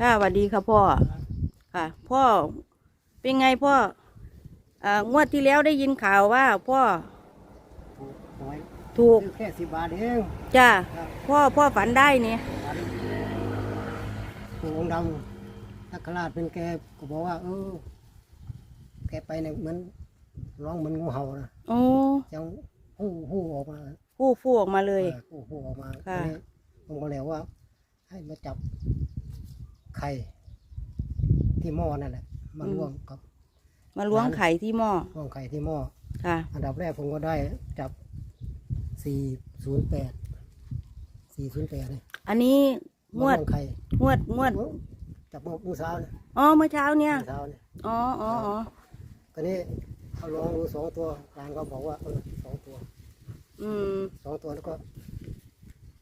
ค่ะสวัสดีค่ะพ่อ ค่ะ พ่อเป็นไงพ่ออ่างวดที่แล้วได้ยินข่าวว่าพ่อถูกหวยถูกซื้อแค่สิบบาทเอง จ้าครับ พ่อพ่อฝันได้เนี่ยปู่องค์ดำนักขราชเป็นแกก็บอกว่า เออ แกไปเนี่ยเหมือนร้องเหมือนงูเห่านะโอ้จังหู้หู้ออกมาฟู่ฟู่ออกมาเลยออหู้หู้ออกมาค่ะ ทีนี้ผมก็เลยว่า ให้มาจับ ไข่ที่หม้อนั่นแหละมาล่วงกับมาล้วงไข่ที่หม้อล่วงไข่ที่หม้อค่ะ อันดับแรกผมก็ได้จับสี่ศูนย์แปดสี่ศูนย์แปดเลยอันนี้งวดมาล่ไข่งวดงวดจับเมื่อเมื่อเช้าเนี่ยอ๋อเมื่อเช้าเนี่ยเมื่อเช้าเนี่ยอ๋ออ๋ออ๋อตอนนี้เขาลองดูสองตัวร้านก็บอกว่าเออสองตัว อืมสองตัวแล้วก็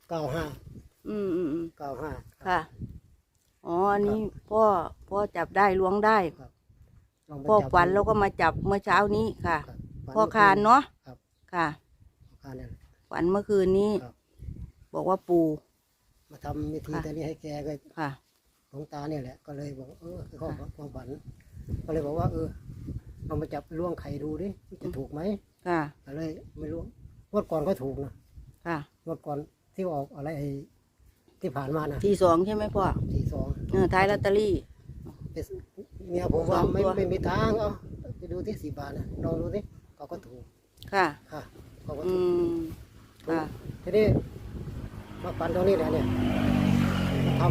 เก้าห้าอืมอืมอืมเก้าห้าค่ะ อ๋ออันนี้พ่อพ่อจับได้ล้วงได้ลองไปพ่อจับฝันแล้วก็มาจับเมื่อเช้านี้ค่ะครับฝัพ่อคานเนาะครับค่ะพ่อคานเนี่ยฝันเมื่อคืนนี้ ครับ บอกว่าปู่ มาทำวิธีค่ะตอนนี้ให้แกก็ค่ะ หลวงตาเนี่ยแหละ ก็เลยบอกเออคือข้อความฝันก็เลยบอกว่า เออเอามาจับล่วงไข่ดูดิมันจะถูกไหมค่ะก็เลยไม่รู้งวดก่อนก็ถูกนะค่ะงวดก่อนที่ออกอะไรไอ้ ที่ผ่านมานะที่สองใช่ไหมพ่อสี่สองเออท้ายลอตเตอรี่ เมียผมว่าสองไม่ตัว ไม่มีทางเอาไปดูที่สี่บาทนะลองดูสิเขาก็ถูกค่ะ ค่ะเขาก็อืถูกมค่ะ ทีนี้มาปันตรงนี้แหละเนี่ยมาท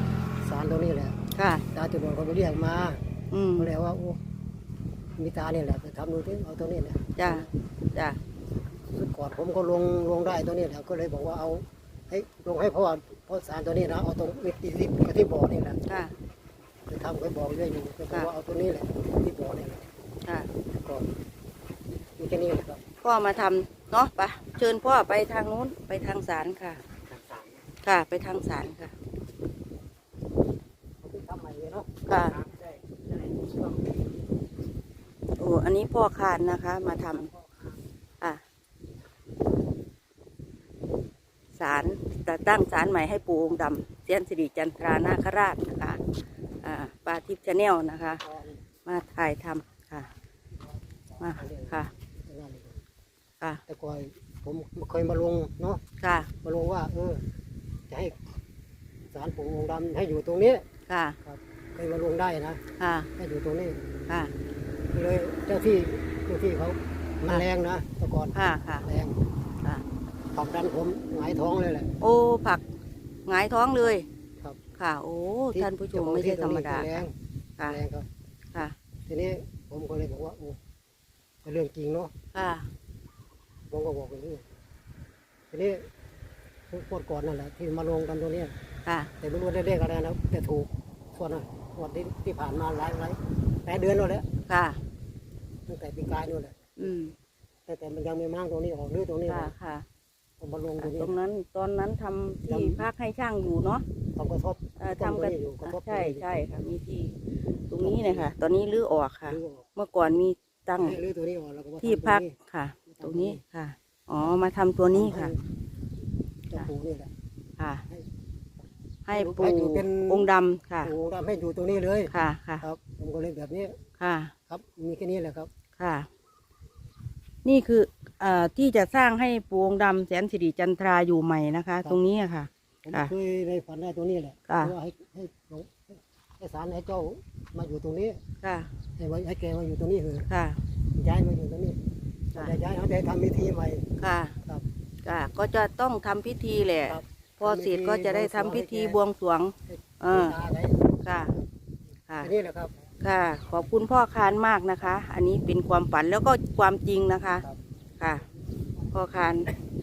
ำสารตรงนี้แหละค่ะ ตาจุดนเขาไปเรียกมาอืมเขาเลยว่าโอ้มีตาเนี่ยแหละไปทำดูที่เอาตรงนี้แหละ จ้าจ้าสุดก่อนผมก็ลงลงได้ตัวนี้แหละก็เลยบอกว่าเอา ให้ลงให้พ่อพ่อสารตัวนี้นะเอาตรงลิฟต์ลิฟต์กับที่บ่อนี่แหละค่ะไปทำไปบอกเรื่อยอยู่ก็บอกว่าเอาตัวนี้แหละที่บ่อนี่แหละค่ะก็มีแค่นี้แหละครับพ่อมาทำเนาะไปะเชิญพ่อไปทางนู้นไปทางศาลค่ะค่ะ ไปทางศาลค่ะ เอาไปทำใหม่เลยเนาะค่ะได้ได้ช่วงโอ้อันนี้พ่อคานนะคะ มาทำอะ ศาลจะตั้งศาลใหม่ให้ปู่องค์ดำเซียนสิริจันทรานาคราชนะคะอ่าปาทิพย์ชาแนลนะคะ มาถ่ายทำค่ะมาค่ะค่ะแต่ก่อนผมเคยมาลงเนาะค่ะ มาลงว่าเออจะให้สารปู่องค์ดำให้อยู่ตรงนี้ค่ะครับเคยมาลงได้นะค่ะให้อยู่ตรงนี้ค่ะเลยเจ้าที่เจ้าที่เขามันแรงนะแต่ก่อนค่ะค่ะแรงค่ะ ผลักดันผมหงายท้องเลยแหละ โอ้ผักหงายท้องเลยครับ ค่ะ โอ้ที่ท่านผู้ชมเจ้ของไม่ใช่ที่ธรรมดาแรงค่ะ แรงครับ ค่ะ ทีนี้ผมก็เลยบอกว่าโอ้เป็นเรื่องจริงเนาะค่ะ ผมก็บอกไปเรื่อยทีนี้พวดก่อนนั่นแหละที่มาลงกันตรงเนี้ยค่ะ แต่ไม่รู้ได้เลขอะไรนะแต่ถูกส่วนน่ะส่วนที่ที่ผ่านมาหลายหลายหลายเดือนแล้วแหละค่ะ ตั้งแต่ปีกายนู่นแหละอืม แต่แต่มันยังไม่มั่งตรงนี้ออกหรือตรงนี้อค่ะ อกค่ะ ผมมาลงตอะรงนี้ ตรงนั้นตอนนั้นทำที่ทำ พักให้ช่างอยู่เนาะทำกระทบ เอ่อต้นทำกันตัวนี้อยู่กระทบใช่ตัวนี้อยู่ใช่ค่ะมีที่ตรงนี้เลยค่ะ ตอนนี้รื้อออกค่ะหรือออกเมื่อก่อนมีตั้งหรือตัวนี้ออกแล้วก็มาที่ทำพักตรงนี้ค่ะ ตรงนี้ค่ะ อ๋อมาทำตัวนี้ค่ะเจ้าปู่นี่แหละ ค่ะ ให้ให้ให้ปู่อยู่เป็น องค์ดำค่ะปู่ทำให้อยู่ตรงนี้เลย ค่ะค่ะ ครับผมก็เลยแบบนี้ ค่ะ ครับ มีแค่นี้แหละครับ ค่ะ นี่คือเอ่อที่จะสร้างให้ปูองค์ดำแสนสิริจันทราอยู่ใหม่นะคะ ตรงนี้อะค่ะ ผมค่ะเคยในฝันได้ตรงนี้แหละค่ะ ว่าให้ให้หลวงให้ศาลให้เจ้ามาอยู่ตรงนี้ ค่ะให้ไว้ให้แกมาอยู่ตรงนี้เถอะค่ะ ย้ายมาอยู่ตรงนี้ค่ะจะย้ายเขาจะทำพิธีใหม่ค่ะครับค่ะก็จะต้องทำพิธีแหละ ครับพอเสร็จก็จะได้ทำพิธีบวงสรวง ให้เออ ตาไว้ค่ะ ค่ะแค่นี้แหละครับ ค่ะ ขอบคุณพ่อคานมากนะคะ อันนี้เป็นความฝันแล้วก็ความจริงนะคะ ครับ ค่ะ พ่อคาน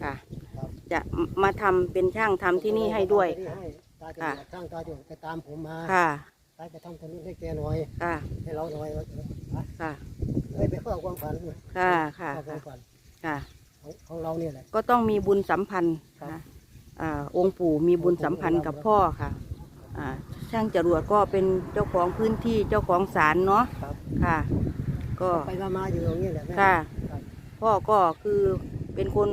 ค่ะ ครับ จะมาทำเป็นช่างทำที่นี่ให้ด้วยที่ให้ตาจะค่ะ ช่างตาจะไปตามผมมาค่ะไปไปทำตรงนี้ให้แกหน่อย ค่ะ ให้เราหน่อยว่าเออไปค่ะ เฮ้ยไปเข้าความฝันค่ะค่ะเข้าควาค่ะมฝันค่ะ ของของเราเนี่ยแหละ ก็ต้องมีบุญสัมพันธ์ครับ นะอ่าองค์ปู่มีบุญสัมพันธ์กับพ่อค่ะอ่า ช่างจรวดก็เป็นเจ้าของพื้นที่เจ้าของศาลเนาะครับ ค่ะ ก็ไปมาๆอยู่ตรงนี้แหละแม่ค่ะ ครับพ่อก็คือเป็นคน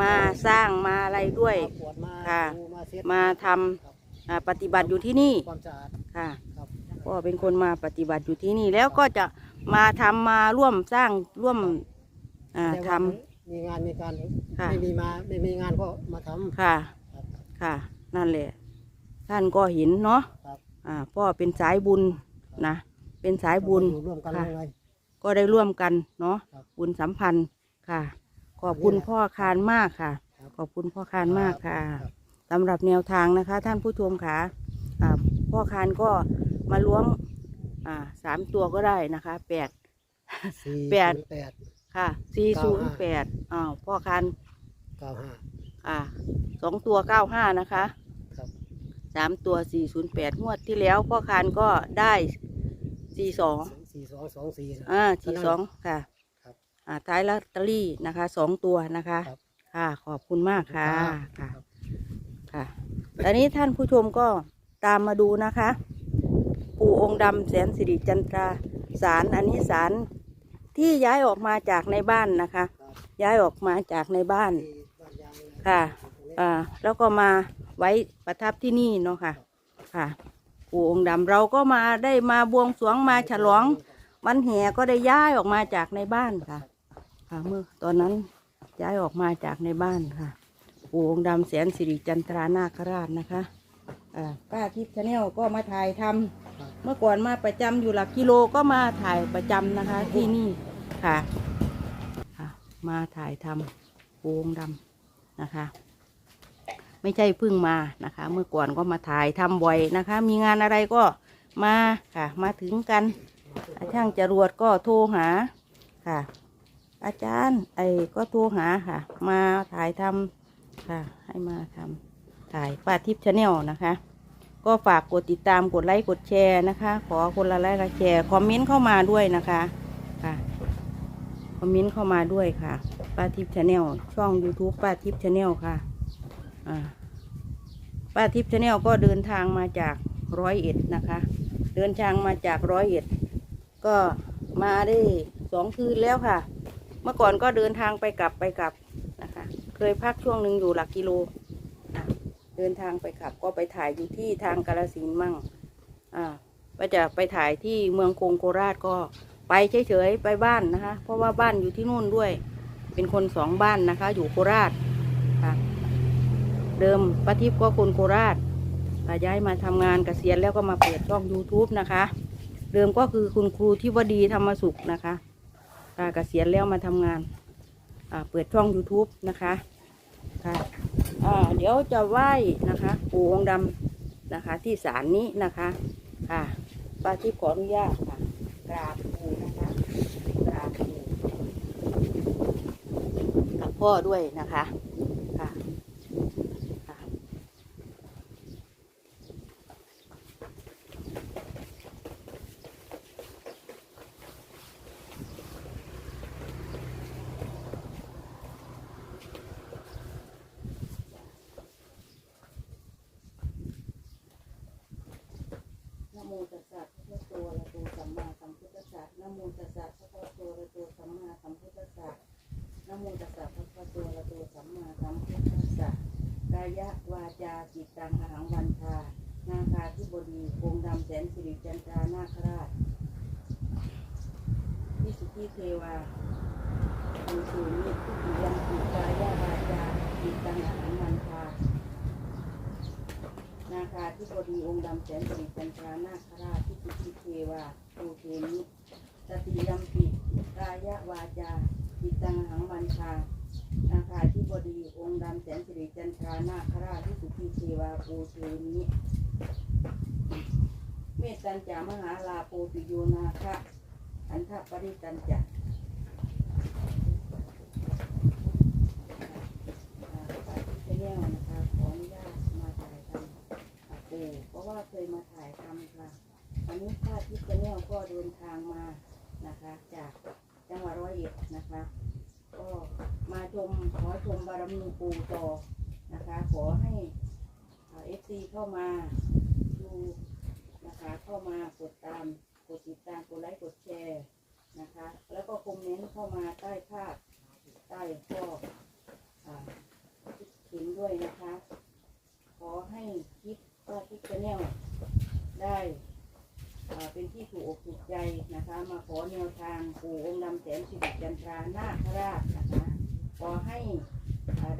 มาสร้างมาอะไรด้วย มาปวดมาค่ะ ดูมาเซ็ตมาทำครับอ่าปฏิบัติอยู่ที่นี่ความสะอาดค่ะ ครับ ก็เป็นคนมาปฏิบัติอยู่ที่นี่ แล้วก็จะมาทำมาร่วมสร้างร่วมอ่าแต่ท ว่ามีงานมีการค่ะไม่มีมาไม่มีงานก็มาทำำค่ะ ครับ ค่ะ นั่นแหละ ท่านก็เห็นเนาะครับ อ่าพ่อเป็นสายบุญนะ เป็นสายบุญ อยู่ร่วมกันค่ะ เลย ก็ได้ร่วมกันเนาะครับบุญสัมพันธ์ค่ะ ขอบคุณนี่แหละพ่อคานมากค่ะ ครับ ขอบคุณพ่อคานมากค่ะครับสำหรับแนวทางนะคะ ท่านผู้ชมค่ะอ่าพ่อคานก็มาล้วงอ่าสามตัวก็ได้นะคะแปด สี่แปด ศูนย์แปด ค่ะสี่ศูนย์แป95ดอ้าวพ่อคานเก้าห้า อ่าสองตัวเก้าห้านะคะครับสามตัวสี่ศูนย์แปดงวดที่แล้วพ่อคานก็ได้สี่สองสี่สองสองสี่ อ่าสี่สองค่ะครับอ่าท้ายลอตเตอรี่นะคะสองตัวนะคะ ครับ ค่ะ ขอบคุณมากค่ะครัค่ะบค่ะตอนนี้ท่านผู้ชมก็ตามมาดูนะคะ ปู่องค์ดำแสนสิริจันทราสารอันนี้สารที่ย้ายออกมาจากในบ้านนะคะครับย้ายออกมาจากในบ้านที่บ้านยางนี่นค่ะตรงนี้อ่า แล้วก็มา ไว้ประทับที่นี่เนาะค่ะ ค่ะ ปู่องค์ดำเราก็มาได้มาบวงสรวงมาฉลอง วันแห่ก็ได้ย้ายออกมาจากในบ้านค่ะ ค่ะเมื่อตอนนั้นย้ายออกมาจากในบ้านค่ะ ปู่องค์ดำแสนสิริจันทรานาคราชนะคะอ่าป้าทิพย์ชาแนลก็มาถ่ายทำครับเมื่อก่อนมาประจำอยู่หลักกิโลก็มาถ่ายประจำนะคะ ที่นี่ค่ะค่ะมาถ่ายทำปู่องค์ดำนะคะ ไม่ใช่เพิ่งมานะคะ เมื่อก่อนก็มาถ่ายทำบ่อยนะคะ มีงานอะไรก็มาค่ะ มาถึงกัน ช่างจรวดก็โทรหาค่ะ อาจารย์ไอ้ก็โทรหาค่ะ มาถ่ายทำค่ะ ให้มาทำถ่ายป้าทิพย์ชาแนลนะคะ ก็ฝากกดติดตามกดไลค์กดแชร์นะคะ ขอคนละไลค์ละแชร์คอมเมนต์เข้ามาด้วยนะคะค่ะคอมเมนต์เข้ามาด้วยค่ะป้าทิพย์ชาแนลช่อง YouTube ป้าทิพย์ชาแนลค่ะ อ่า ป้าทิพย์ชาแนลก็เดินทางมาจากร้อยเอ็ดนะคะ เดินทางมาจากร้อยเอ็ด ก็มาได้สองคืนแล้วค่ะ เมื่อก่อนก็เดินทางไปกลับไปกลับนะคะ เคยพักช่วงหนึ่งอยู่หลักกิโล เดินทางไปกลับก็ไปถ่ายอยู่ที่ทางกาลสินมั่ง อ่าว่าจะไปถ่ายที่เมืองคงโคราชก็ไปเฉยๆไปบ้านนะคะ เพราะว่าบ้านอยู่ที่นู่นด้วย เป็นคนสองบ้านนะคะ อยู่โคราชค่ะ เดิมป้าทิพย์ก็คนโคราชย้ายมาทำงานเกษียณแล้วก็มาเปิดช่อง YouTube นะคะ เดิมก็คือคุณครูที่วดีธรรมสุขนะคะค่ะเกษียณแล้วมาทำงานเปิดช่อง YouTube นะคะค่ะเดี๋ยวจะไหว้นะคะปู่องค์ดำนะคะ ที่ศาลนี้นะคะค่ะป้าทิพย์ขออนุญาตค่ะกราบปู่นะคะกราบปู่กับพ่อด้วยนะคะค่ะ นะโมตัสสะพระพุทธโตอะระโตสัมมาสัมพุทธัสสะนะโมตัสสะพระพุทธโตอะระโตสัมมาสัมพุทธัสสะนะโมตัสสะพระพุทธโตอะระโตสัมมาสัมพุทธัสสะกายะวาจาจิตตังอหัง วันทานาคาธิบดีองดำแสนสิริจันทรานาคราชวิสุทธิเทวาอุสุนิทุติยัมปิกายะวาจาจิตังอหังวันทานาคาธิบดีองค์ดำแสนสิริจันทรานาคราชที่สุทิเทวาโอเทนิสติยัมปิกายะวาจาจิตังหังมันชาคา ดีองค์ดำแสนสิริจันทรานาคราชที่สุทิเทวาโอเทนิเมตตัญจามหาลาโปปิโยนาคะอันทปริตัญจาอ่าไปที่แนวนะคะขออนุญาตมาถ่ายทำอาปูเพราะว่าเคยมาถ่ายทำค่ะวันนี้ป้าทิพย์แนลก็เดินทางมานะคะ จากจังหวัดร้อยเอ็ดนะคะ ก็มาชมขอชมบารมีปูต่อนะคะ ขอให้เอฟซีเข้ามาดูนะคะเข้ามากดตามกดติดตามกดไลค์กดแชร์นะคะ แล้วก็คอมเมนต์เข้ามาใต้ภาพใต้ข้ออ่าคิดเห็นด้วยนะคะ ขอให้คิดว่าที่ได้เอ่อ เป็นที่ถูกอกถูกใจนะคะ มาขอแนวทางปู่องค์ดำแสนสิริจันทรานาคราชนะคะขอให้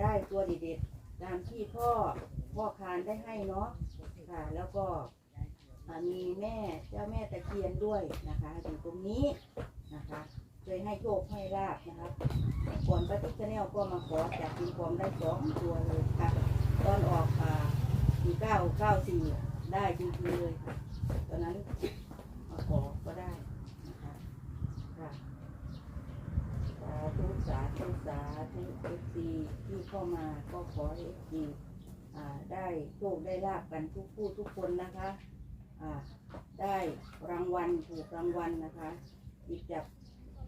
ได้ตัวเด็ดตามที่พ่อพ่อคานได้ให้เนาะค่ะ แล้วก็มีแม่เจ้าแม่ตะเคียนด้วยนะคะอยู่ตรงนี้นะคะเคยให้โชคให้ลาบนะครับก่อนปฏิชแนลก็มาขอจากคุณความได้สองตัวเลยค่ะตอนออกอ่าสี่เก้าเก้าสี่ได้จริงๆเลยค่ะตอนนั้น ขอก็ได้นะคะค่ะสาธุสาธุสาธุเอฟซีที่เข้ามาก็ขอให้เอฟซีได้โชคได้ลาบกันทุกผู้ทุกคนนะคะอ่าได้รางวัลถูกรางวัลนะคะหยิบจับ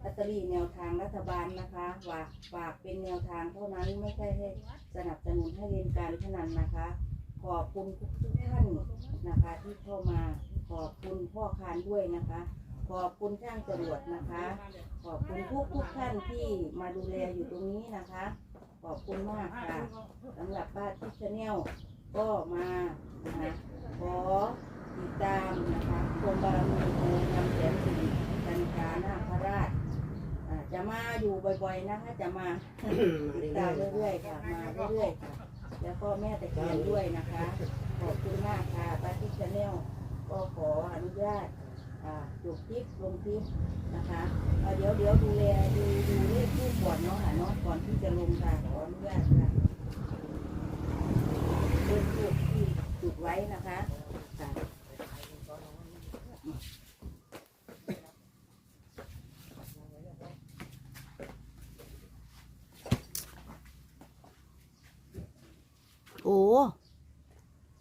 ลอตเตอรี่แนวทางรัฐบาลนะคะฝากฝากเป็นแนวทางเท่านั้นไม่ใช่ให้สนับสนุนให้เรียนการพนันนะคะ ขอบคุณทุกท่านนะคะที่เข้ามา ขอบคุณพ่อคานด้วยนะคะ ขอบคุณช่างจรวดนะคะ ขอบคุณทุกทุกท่านที่มาดูแลอยู่ตรงนี้นะคะ ขอบคุณมากค่ะสำหรับป้าทิชแนลก็มานะคะขอติดตามนะคะชมบารมีโอนำแสนสิริจันทรานาคราชอ่าจะมาอยู่บ่อยๆนะคะจะมา ติดตามเรื่อยๆค่ะ มาเรื่อยๆค่ะ แล้วก็แม่ตะเคียนด้วยนะคะ ขอบคุณมากค่ะปาทิชแนล ก็ขออนุญาตจุกคลิปลงคลิปนะคะเดี๋ยวเดี๋ยวดูแลดูดูเลขทูปก่อนเนาะค่ะเนาะก่อนที่จะลงค่ะขออนุญาตค่ะเลขทูปที่จุดไว้นะคะค่ะโอ้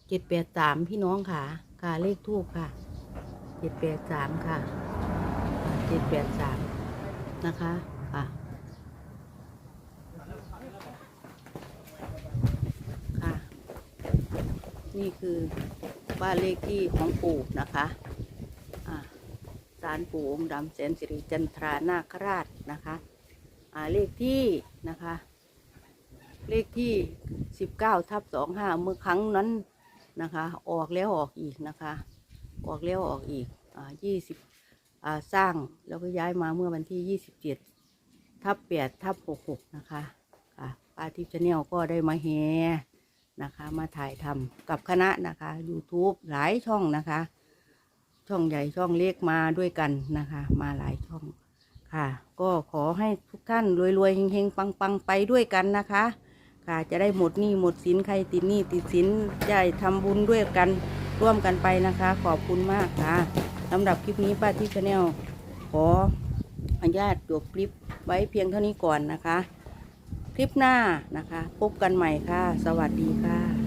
เจ็ดแปดสามพี่น้องค่ะ ค่ะเลขทูบค่ะเจ็ดแปดสามค่ะเจ็ดแปดสามนะคะค่ะค่ะ นี่คือบ้านเลขที่ของปู่นะคะอ่าศาลปู่องค์ดำแสนสิริจันทรานาคราชนะคะอ่าเลขที่นะคะ เลขที่ 19ทับ25 เมื่อครั้งนั้น นะคะ ออกแล้วออกอีกนะคะ ออกแล้วออกอีกอ่า20อ่าสร้างแล้วก็ย้ายมาเมื่อวันที่27ทับ8ทับ66นะคะค่ะป้าทิพย์ชาแนลก็ได้มาแฮนะคะ มาถ่ายทำกับคณะนะคะ YouTube หลายช่องนะคะ ช่องใหญ่ช่องเล็กมาด้วยกันนะคะ มาหลายช่องค่ะ ก็ขอให้ทุกท่านรวยๆเฮงๆ ปังๆ ไปด้วยกันนะคะ ค่ะ จะได้หมดหนี้หมดสินใครติดหนี้ติดสินจะได้ทำบุญด้วยกันร่วมกันไปนะคะ ขอบคุณมากค่ะสำหรับคลิปนี้ป้าที่ชาแนลขออนุญาตจบคลิปไว้เพียงเท่านี้ก่อนนะคะ คลิปหน้านะคะ พบกันใหม่ค่ะ สวัสดีค่ะ